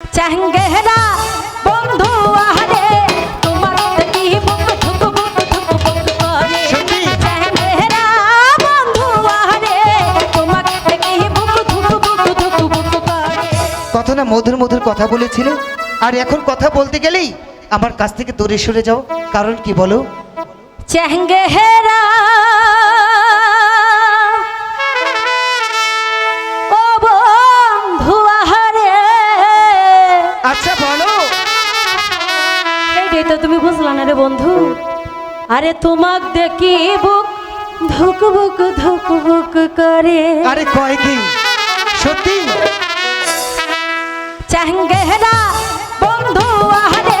চেঙ্গেরা বন্ধু আহারে তোমার দেখি বুক ধুক বুক ধুক বুক করে সত্যি? বন্ধু আহারে তোমার দেখি বুক ধুক বুক ধুক বুক করে কত না মধুর মধুর কথা বলেছিলে? আর এখন কথা বলতে গেলেই আমার কাছ থেকে দূরে সরে যাও। কারণ কি বলো? চেঙ্গেরা না রে বন্ধু? আরে তোমাক দেখি বুক ধুক বুক ধুক বুক করে। আরে কয় কি? সত্যি? চেঙ্গেরা বন্ধু আহারে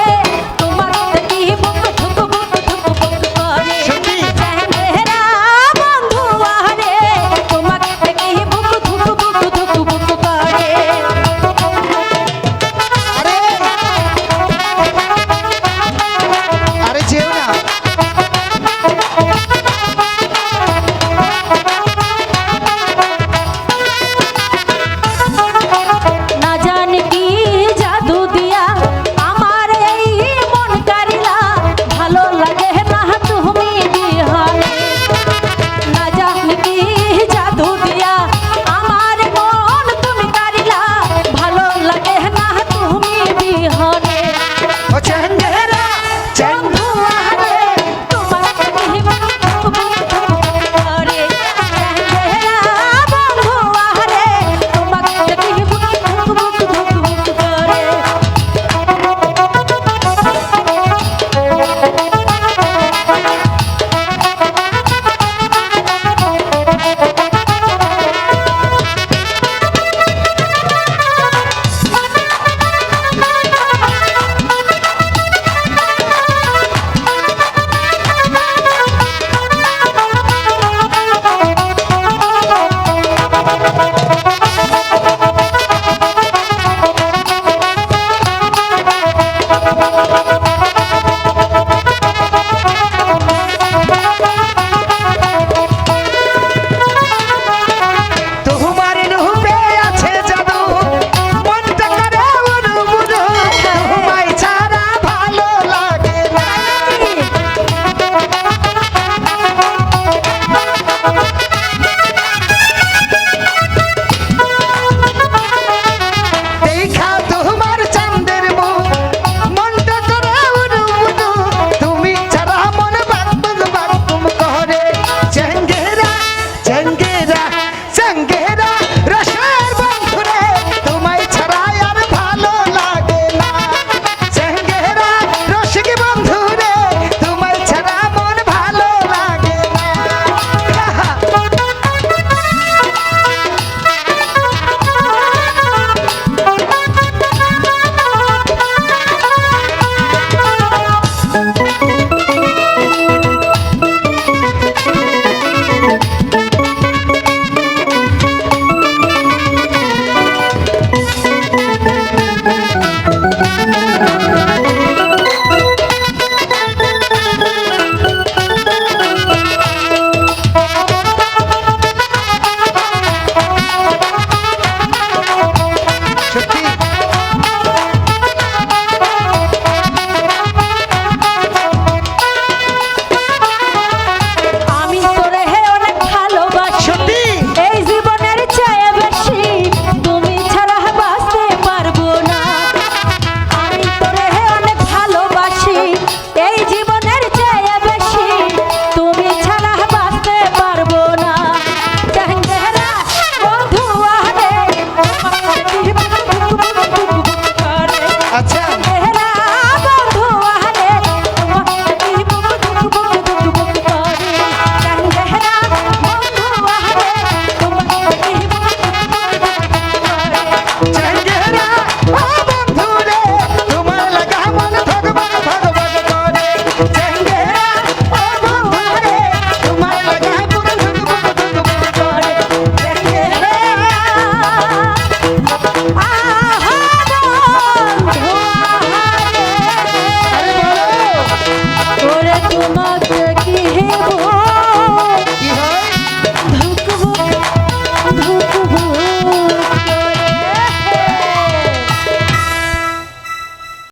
ah.